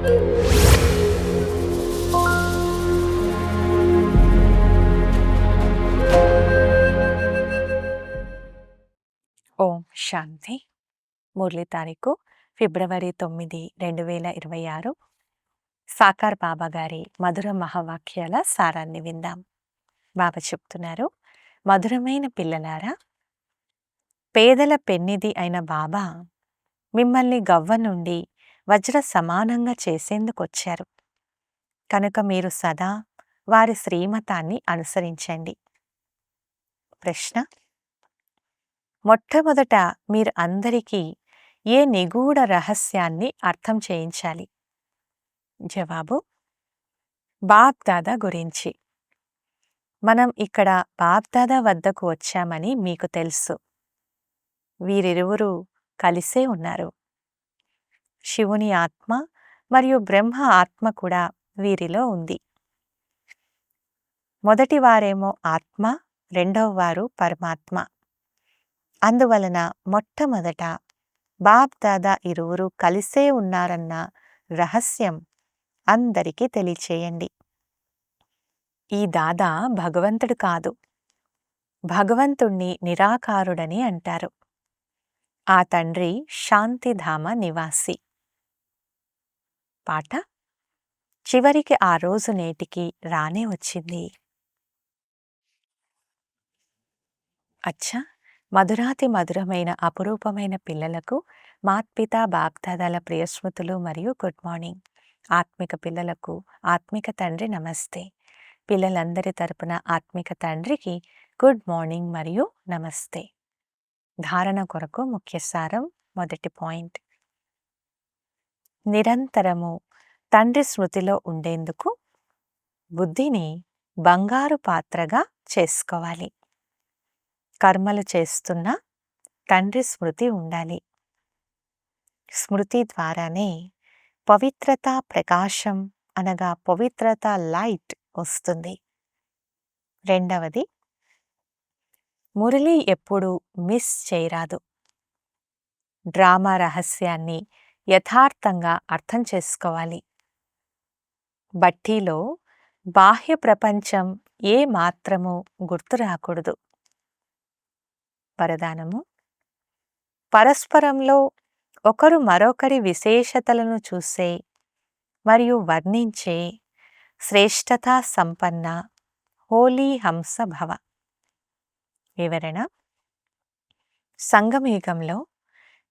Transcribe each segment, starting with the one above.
ఓం శాంతి. మురళి తారీఖు ఫిబ్రవరి తొమ్మిది రెండు వేల ఇరవై ఆరు. సాకార్ బాబా గారి మధుర మహావాక్యాల సారాన్ని విందాం. బాబా చెప్తున్నారు మధురమైన పిల్లలారా పేదల పెన్నిది అయిన బాబా మిమ్మల్ని గవ్వ నుండి వజ్ర సమానంగా చేసేందుకొచ్చారు. కనుక మీరు సదా వారి శ్రీమతాన్ని అనుసరించండి. ప్రశ్న? మొట్టమొదట మీరు అందరికీ ఏ నిగూఢ రహస్యాన్ని అర్థం చేయించాలి? జవాబు? బాబ్దాదా గురించి. మనం ఇక్కడ బాబ్దాదా వద్దకు వచ్చామని మీకు తెలుసు. వీరిరువురు కలిసే ఉన్నారు. శివుని ఆత్మ మరియు బ్రహ్మ ఆత్మ కూడా వీరిలో ఉంది. మొదటి వారేమో ఆత్మ రెండవ వారు పరమాత్మ. అందువలన మొట్టమొదట బాబ్ దాదా ఇరువురు కలిసే ఉన్నారన్న రహస్యం అందరికీ తెలియచేయండి. ఈ దాదా భగవంతుడు కాదు. భగవంతుణ్ణి నిరాకారుడని అంటారు. ఆ తండ్రి శాంతిధామ నివాసి. పాట చివరికి ఆ రోజు నేటికి రానే వచ్చింది. అచ్చా! మధురాతి మధురమైన అపురూపమైన పిల్లలకు మాత్పిత బాప్దాదాల ప్రియస్మృతులు మరియు గుడ్ మార్నింగ్. ఆత్మిక పిల్లలకు ఆత్మిక తండ్రి నమస్తే. పిల్లలందరి తరపున ఆత్మిక తండ్రికి గుడ్ మార్నింగ్ మరియు నమస్తే. ధారణ కొరకు ముఖ్య సారం మొదటి పాయింట్. నిరంతరము తండ్రి స్మృతిలో ఉండేందుకు బుద్ధిని బంగారు పాత్రగా చేసుకోవాలి. కర్మలు చేస్తున్న తండ్రి స్మృతి ఉండాలి. స్మృతి ద్వారానే పవిత్రత ప్రకాశం అనగా పవిత్రత లైట్ వస్తుంది. రెండవది మురళి ఎప్పుడు మిస్ చేయరాదు. డ్రామా రహస్యాన్ని యథార్థంగా అర్థం చేసుకోవాలి. బట్టీలో బాహ్య ప్రపంచం ఏ మాత్రము గుర్తు రాకూడదు. వరదానము పరస్పరంలో ఒకరు మరొకరి విశేషతలను చూసే మరియు వర్ణించే శ్రేష్టతా సంపన్న హోలీ హంస భవ. వివరణ. సంగమేగంలో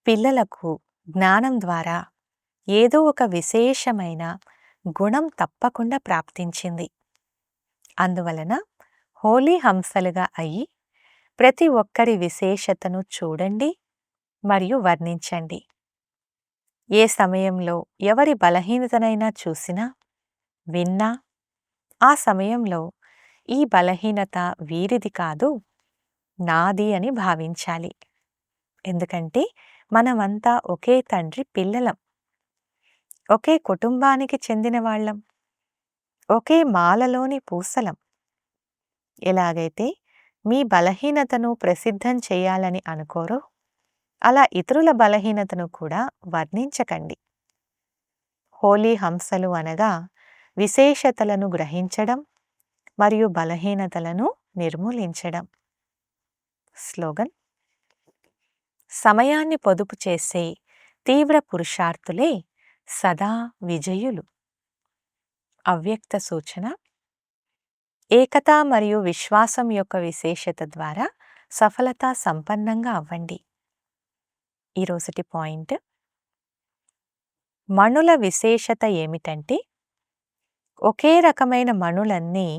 పిల్లలకు జ్ఞానం ద్వారా ఏదో ఒక విశేషమైన గుణం తప్పకుండా ప్రాప్తించింది. అందువలన హోలీ హంసలుగా అయి ప్రతి ఒక్కరి విశేషతను చూడండి మరియు వర్ణించండి. ఏ సమయంలో ఎవరి బలహీనతనైనా చూసినా విన్నా ఆ సమయంలో ఈ బలహీనత వీరిది కాదు నాది అని భావించాలి. ఎందుకంటే మనమంతా ఒకే తండ్రి పిల్లలం. ఒకే కుటుంబానికి చెందిన వాళ్ళం. ఒకే మాలలోని పూసలం. ఎలాగైతే మీ బలహీనతను ప్రసిద్ధం చేయాలని అనుకోరో అలా ఇతరుల బలహీనతను కూడా వర్ణించకండి. హోలీ హంసలు అనగా విశేషతలను గ్రహించడం మరియు బలహీనతలను నిర్మూలించడం. స్లోగన్ సమయాన్ని పొదుపు చేసే తీవ్ర పురుషార్థులే సదా విజయులు. అవ్యక్త సూచన ఏకత మరియు విశ్వాసం యొక్క విశేషత ద్వారా సఫలత సంపన్నంగా అవ్వండి. ఈరోజుటి పాయింట్ మణుల విశేషత ఏమిటంటే ఒకే రకమైన మణులన్నీ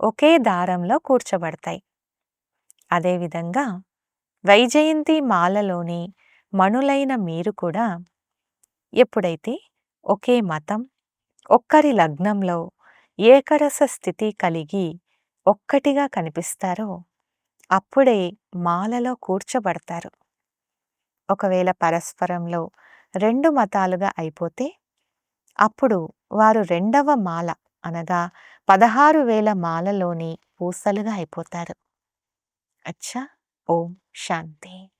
ఒకే దారంలో కూర్చబడతాయి. అదేవిధంగా వైజయంతి మాలలోని మణులైన మీరు కూడా ఎప్పుడైతే ఒకే మతం ఒక్కరి లగ్నంలో ఏకరస స్థితి కలిగి ఒక్కటిగా కనిపిస్తారో అప్పుడే మాలలో కూర్చబడతారు. ఒకవేళ పరస్పరంలో రెండు మతాలుగా అయిపోతే అప్పుడు వారు రెండవ మాల అనగా పదహారు వేల మాలలోని పూసలుగా అయిపోతారు. అచ్చా! ఓం! 上帝